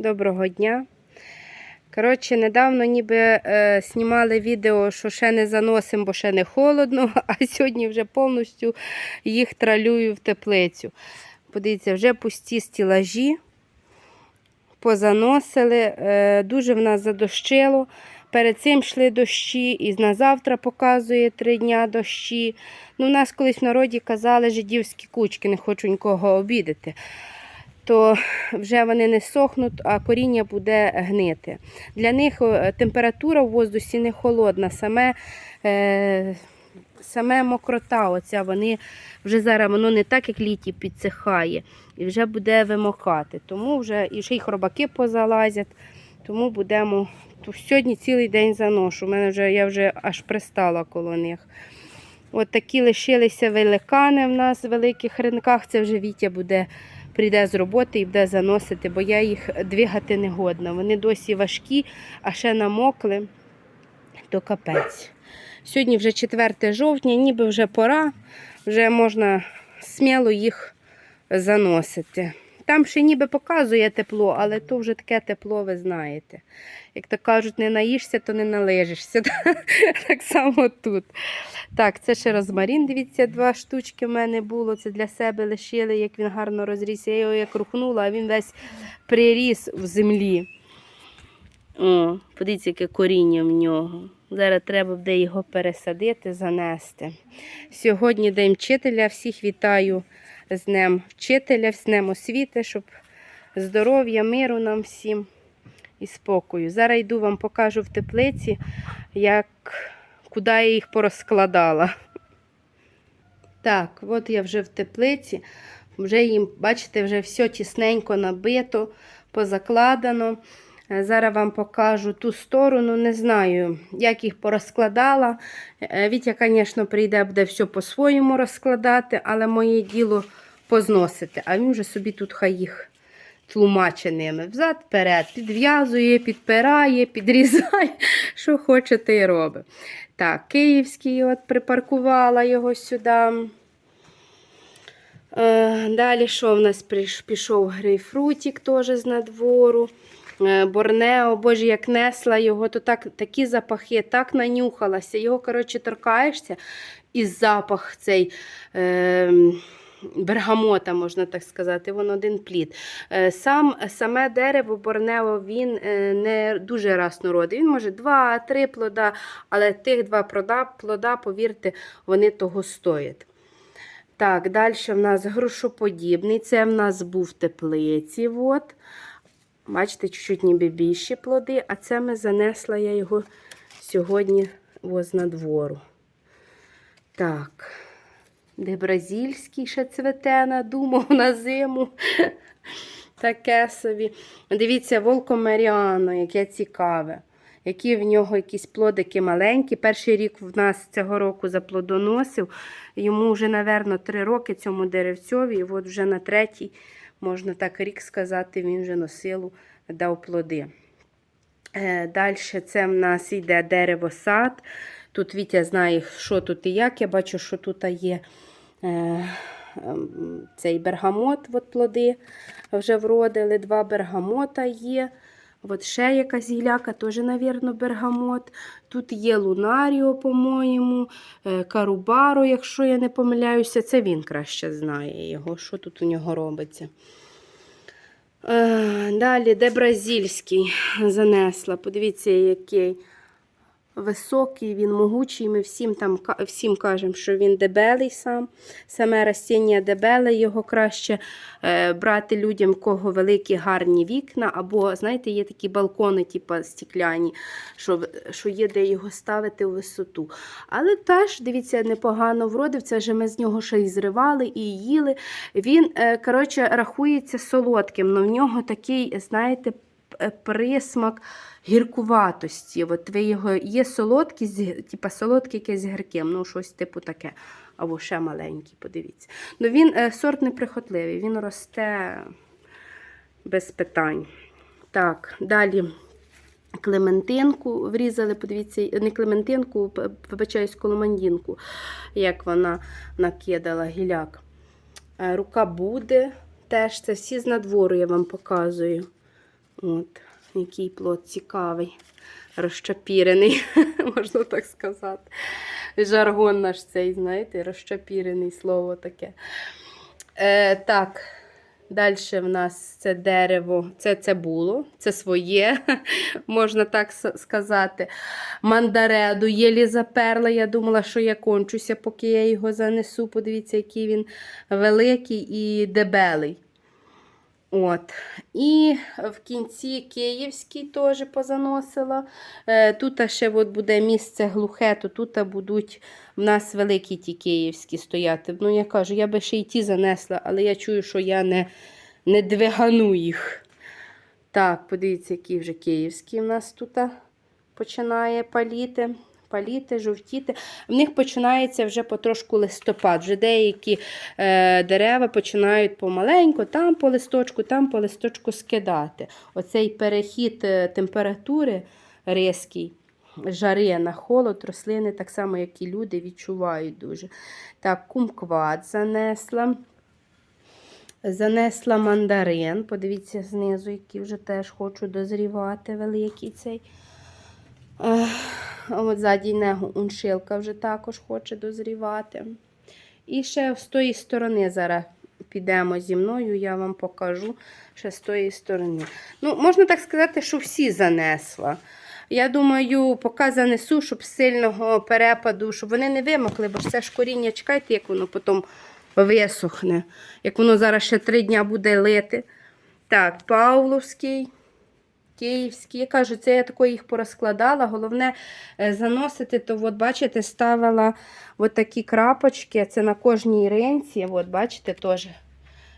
доброго дня. Коротше, недавно ніби е, знімали відео, що ще не заносимо, бо ще не холодно, а сьогодні вже повністю їх тралюю в теплицю. Подивіться, вже пусті стілажі, позаносили, е, дуже в нас задощило. Перед цим йшли дощі, і на завтра показує три дня дощі. Ну, у нас колись в народі казали жидівські кучки, не хочу нікого обідати. То вже вони не сохнуть, а коріння буде гнити. Для них е, температура в воздусі не холодна, саме, е, саме мокрота, оця, вони вже зараз воно не так, як літі підсихає, і вже буде вимокати. Тому вже і ще й хробаки позалазять, тому будемо. Сьогодні цілий день заношу. У мене вже я вже аж пристала коло них. От такі лишилися великани в нас в великих ринках. Це вже Вітя буде прийде з роботи і буде заносити, бо я їх двигати не годна. Вони досі важкі, а ще намокли, то капець. Сьогодні вже 4 жовтня, ніби вже пора, вже можна сміло їх заносити. Там ще ніби показує тепло, але то вже таке тепло, ви знаєте. Як то кажуть, не наїшся, то не належишся. Так само тут. Так, це ще розмарін, дивіться, два штучки в мене було. Це для себе лишили, як він гарно розрісся. Я його як рухнула, а він весь приріс в землі. О, подивіться, яке коріння в нього. Зараз треба буде його пересадити, занести. Сьогодні День вчителя. Всіх вітаю з Днем вчителя, з Днем освіти, щоб здоров'я, миру нам всім і спокою. Зараз йду вам покажу в теплиці, як, куди я їх порозкладала. Так, от я вже в теплиці. Вже їм, бачите, вже все тісненько набито, позакладано. Е, Зараз вам покажу ту сторону. Не знаю, як їх порозкладала. Е, Вітя, звісно, прийде, буде все по-своєму розкладати, але моє діло позносити. А він вже собі тут хай їх тлумачить ними. Взад, вперед, підв'язує, підпирає, підрізає, що хоче, те й робить. Так, київський от припаркувала його сюди. Е, Далі що в нас пішов грейпфрутик теж з надвору. Е, Борнео, боже, як несла його, то так, такі запахи, так нанюхалася. Його, коротше, торкаєшся, і запах цей е, бергамота, можна так сказати, він один плід. Е, сам, саме дерево Борнео він е, не дуже разнородий. Він може два-три плода, але тих два плода, повірте, вони того стоять. Так, далі в нас грушоподібний. Це в нас був в теплиці. Бачите, чуть-чуть ніби більші плоди, а це ми занесла я його сьогодні воз на двору. Так, де бразильський ще цвете, надумав на зиму. Таке собі. Дивіться, волкомеріано, яке цікаве. Які в нього якісь плодики маленькі. Перший рік в нас цього року заплодоносив. Йому вже, напевно, три роки цьому деревцьові. І от вже на третій, можна так рік сказати, він вже носилу дав плоди. Далі це в нас йде дерево-сад. Тут Вітя знає, що тут і як. Я бачу, що тут є е, ем, цей бергамот, от плоди вже вродили. Два бергамота є. От ще якась гіляка, теж, мабуть, бергамот. Тут є лунаріо, по-моєму, е, карубаро, якщо я не помиляюся, це він краще знає його, що тут у нього робиться. Е, Далі, де бразильський занесла. Подивіться, який високий, він могучий. Ми всім там всім кажемо, що він дебелий сам. Саме растіння дебеле, його краще е, брати людям, кого великі гарні вікна, або, знаєте, є такі балкони, типу стікляні, що, що є де його ставити у висоту. Але теж, дивіться, непогано вродив. Це вже ми з нього ще й зривали і їли. Він, е, коротше, рахується солодким, але в нього такий, знаєте, присмак гіркуватості. От його є солодкість, солодкий якийсь з гірким, ну щось типу таке. Або ще маленький, подивіться. Ну він е, сорт неприхотливий, він росте без питань. Так, далі Клементинку врізали, подивіться, не Клементинку, вибачаюсь, коломандінку, як вона накидала гіляк. Е, Рука буде. Теж це всі з надвору я вам показую. От, який плод цікавий, розчапірений, можна так сказати. Жаргон наш цей, знаєте, розчапірений слово таке. Е, так, далі в нас це дерево, це цибуло, це своє, можна так сказати. Мандареду єлі заперла. Я думала, що я кончуся, поки я його занесу. Подивіться, який він великий і дебелий. От. І в кінці київський теж позаносила. Е, Тут ще от буде місце глухе, то тут будуть в нас великі ті київські стояти. Ну, я кажу, я би ще й ті занесла, але я чую, що я не, не двигану їх. Так, подивіться, який вже київський в нас тут починає паліти. Паліти, жовтіти. В них починається вже потрошку листопад. Вже деякі е, дерева починають помаленьку, там по листочку, там по листочку скидати. Оцей перехід е, температури різкий, жари на холод, рослини, так само, як і люди, відчувають дуже. Так, кумкват занесла. Занесла мандарин. Подивіться знизу, який вже теж хочу дозрівати, великий цей. От ззаді нього уншилка вже також хоче дозрівати. І ще з тої сторони зараз підемо зі мною, я вам покажу ще з тої сторони. Ну, можна так сказати, що всі занесла. Я думаю, поки занесу, щоб сильного перепаду, щоб вони не вимокли, бо ж це ж коріння, чекайте, як воно потім висохне. Як воно зараз ще три дня буде лити. Так, Павловський. Київські. Я кажу, це я тако їх порозкладала. Головне е, заносити, то от, бачите, ставила от такі крапочки. Це на кожній ринці. От, бачите, теж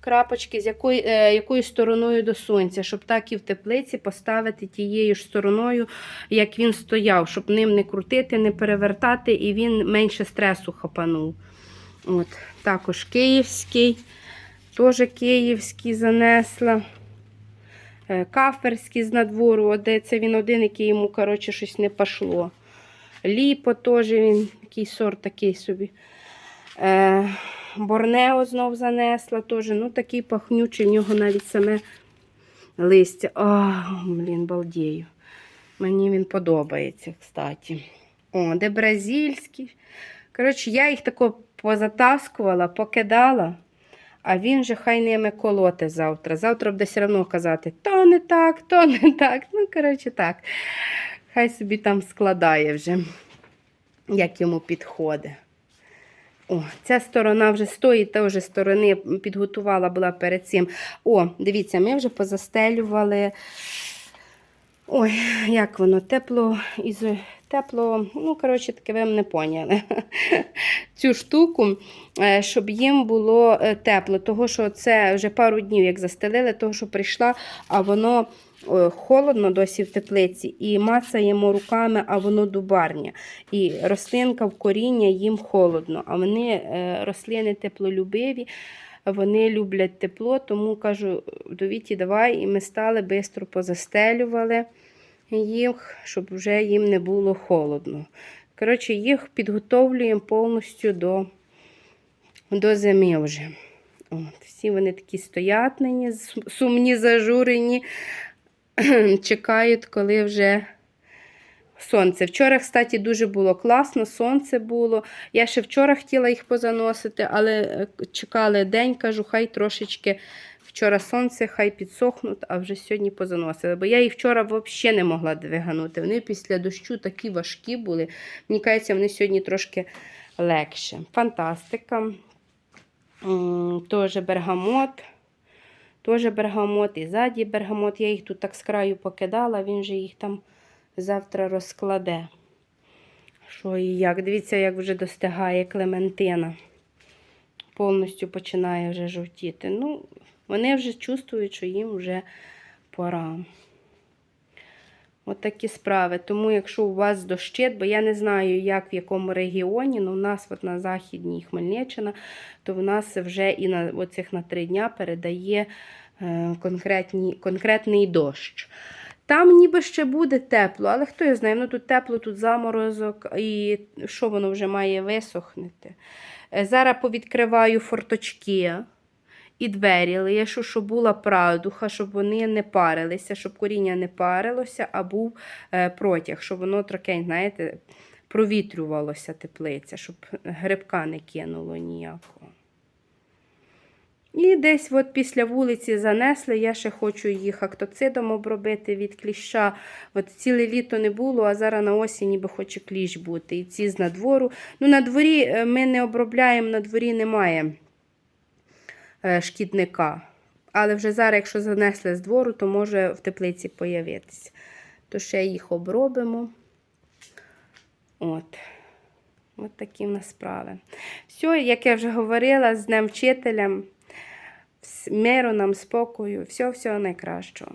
крапочки, з якою, е, якою стороною до сонця, щоб так і в теплиці поставити тією ж стороною, як він стояв, щоб ним не крутити, не перевертати, і він менше стресу хапанув. От, також київський, теж київський занесла. Е, Каферський з надвору, де це він один, який йому коротше, щось не пішло. Ліпо теж він, який сорт такий собі. Е, Борнео знов занесла теж. Ну, такий пахнючий, в нього навіть саме листя. А, блін, балдію. Мені він подобається, кстати. О, де бразильський. Коротше, я їх тако позатаскувала, покидала. А він же хай ними колоте завтра. Завтра буде все одно казати, то не так, то не так. Ну, коротше, так. Хай собі там складає вже, як йому підходить. О, ця сторона вже з тої теж сторони підготувала була перед цим. О, дивіться, ми вже позастелювали. Ой, як воно, тепло із тепло, ну, коротше, таке ви не поняли. Цю штуку, е, щоб їм було е, тепло. Того, що це вже пару днів, як застелили, того, що прийшла, а воно е, холодно досі в теплиці, і мацаємо руками, а воно дубарня. І рослинка в коріння їм холодно. А вони рослини теплолюбиві. Вони люблять тепло, тому кажу, до Віті, давай, і ми стали швидко позастелювали їх, щоб вже їм не було холодно. Коротше, їх підготовлюємо повністю до, до зими вже. От, всі вони такі стоять сумні, зажурені, чекають, коли вже сонце. Вчора, кстати, дуже було класно, сонце було. Я ще вчора хотіла їх позаносити, але е, чекали день, кажу, хай трошечки. Вчора сонце, хай підсохнуть, а вже сьогодні позаносили. Бо я їх вчора взагалі не могла двиганути. Вони після дощу такі важкі були. Мені кажеться, вони сьогодні трошки легше. Фантастика. Теж бергамот. Теж бергамот і ззаді бергамот. Я їх тут так з краю покидала, він же їх там завтра розкладе. Що і як? Дивіться, як вже достигає Клементина. Повністю починає вже жовтіти. Ну, вони вже чувствують, що їм вже пора. От такі справи. Тому, якщо у вас дощить, бо я не знаю, як в якому регіоні, але у нас от на Західній Хмельниччина, то в нас вже і на оцих на три дня передає е, конкретні, конкретний дощ. Там ніби ще буде тепло, але хто його знає, ну тут тепло, тут заморозок, і що воно вже має висохнути. Е, Зараз повідкриваю форточки. І двері лишу, щоб була правдуха, щоб вони не парилися, щоб коріння не парилося, а був е, протяг, щоб воно трохи, знаєте, провітрювалося теплиця, щоб грибка не кинуло ніякого. І десь от після вулиці занесли. Я ще хочу їх актоцидом обробити від кліща. От ціле літо не було, а зараз на осінь ніби хоче кліщ бути. І ці з надвору. Ну, на дворі е, ми не обробляємо, на дворі немає е, шкідника. Але вже зараз, якщо занесли з двору, то може в теплиці появитися. То ще їх обробимо. От. От такі в нас справи. Все, як я вже говорила, з Днем вчителем. Миру нам, спокою, всього-всього найкращого.